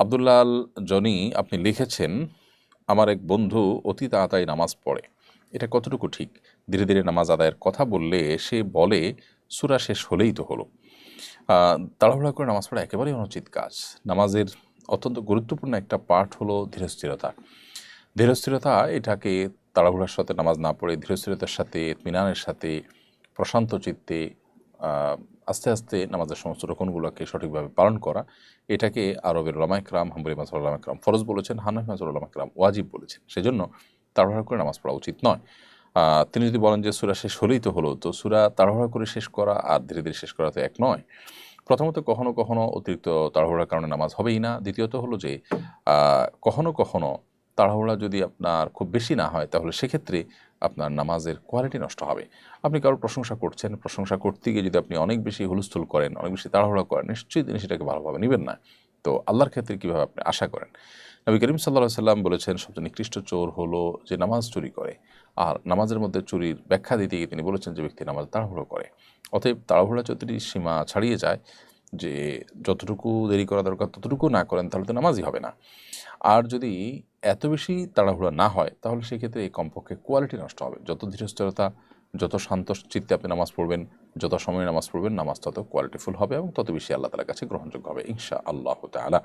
আবদুল্লাল Johnny আপনি লিখেছেন, আমার এক বন্ধু অতি তাড়াতাড়ি নামাজ পড়ে। এটা কতটুকু ঠিক? ধীরে ধীরে নামাজ আদায়ের কথা বললে সে বলে, সুরা শেষ হলেই তো হলো। তাড়াহুড়া করে নামাজ পড়া একেবারেই অনুচিত কাজ। নামাজের অত্যন্ত গুরুত্বপূর্ণ একটা পার্ট হলো ধীরস্থিরতা। ধীরস্থিরতা এটাকে তাড়াহুড়ার সাথে, নামাজ না পড়ে ধীরস্থিরতার সাথে মিনানের সাথে, প্রশান্ত চিত্তে আস্তে আস্তে নামাজের সমস্ত রকমগুলোকে সঠিকভাবে পালন করা, এটাকে আরবের ওলামাইকরাম হাম্বুলি মাসুল ওলামাইকরাম ফরজ বলেছেন, হানাফি মাসুল ওলামাইকরাম ওয়াজিব বলেছেন। সেজন্য তাড়াহুড়া করে নামাজ পড়া উচিত নয়। তিনি যদি বলেন যে সুরা শেষ হলেই তো হলো, তো সুরা তাড়াহুড়া করে শেষ করা আর ধীরে ধীরে শেষ করা তো এক নয়। প্রথমত কখনো কখনো অতিরিক্ত তাড়াহুড়ার কারণে নামাজ হবেই না। দ্বিতীয়ত হলো যে কখনো কখনো তাড়াহুড়া যদি আপনার খুব বেশি না হয়, তাহলে সেক্ষেত্রে আপনার নামাজের কোয়ালিটি নষ্ট হবে। আপনি কারোর প্রশংসা করছেন, প্রশংসা করতে গিয়ে যদি আপনি অনেক বেশি হুলস্থুল করেন, অনেক বেশি তাড়াহুড়া করেন, নিশ্চয়ই তিনি সেটাকে ভালোভাবে নেবেন না। তো আল্লাহর ক্ষেত্রে কীভাবে আপনি আশা করেন? নবী করিম সাল্লাহ সাল্লাম বলেছেন, সবচেয়ে নিকৃষ্ট চোর হলো যে নামাজ চুরি করে। আর নামাজের মধ্যে চুরির ব্যাখ্যা দিতে গিয়ে তিনি বলেছেন যে ব্যক্তি নামাজ তাড়াহুড়ো করে। অতএব তাড়াহুড়া যদি সীমা ছাড়িয়ে যায়, যে যতটুকু দেরি করা দরকার, ততটুকু না করেন, তাহলে তো নামাজই হবে না। আর যদি এত বেশি তাড়াহুড়া না হয়, তাহলে সেক্ষেত্রে এই কমপক্ষে কোয়ালিটি নষ্ট হবে। যত ধীরস্থিরতা, যত শান্ত চিত্তে আপনি নামাজ পড়বেন, যত সময় নামাজ পড়বেন নামাজ তত কোয়ালিটিফুল হবে এবং তত বেশি আল্লাহ তালার কাছে গ্রহণযোগ্য হবে ইনশা আল্লাহ তালা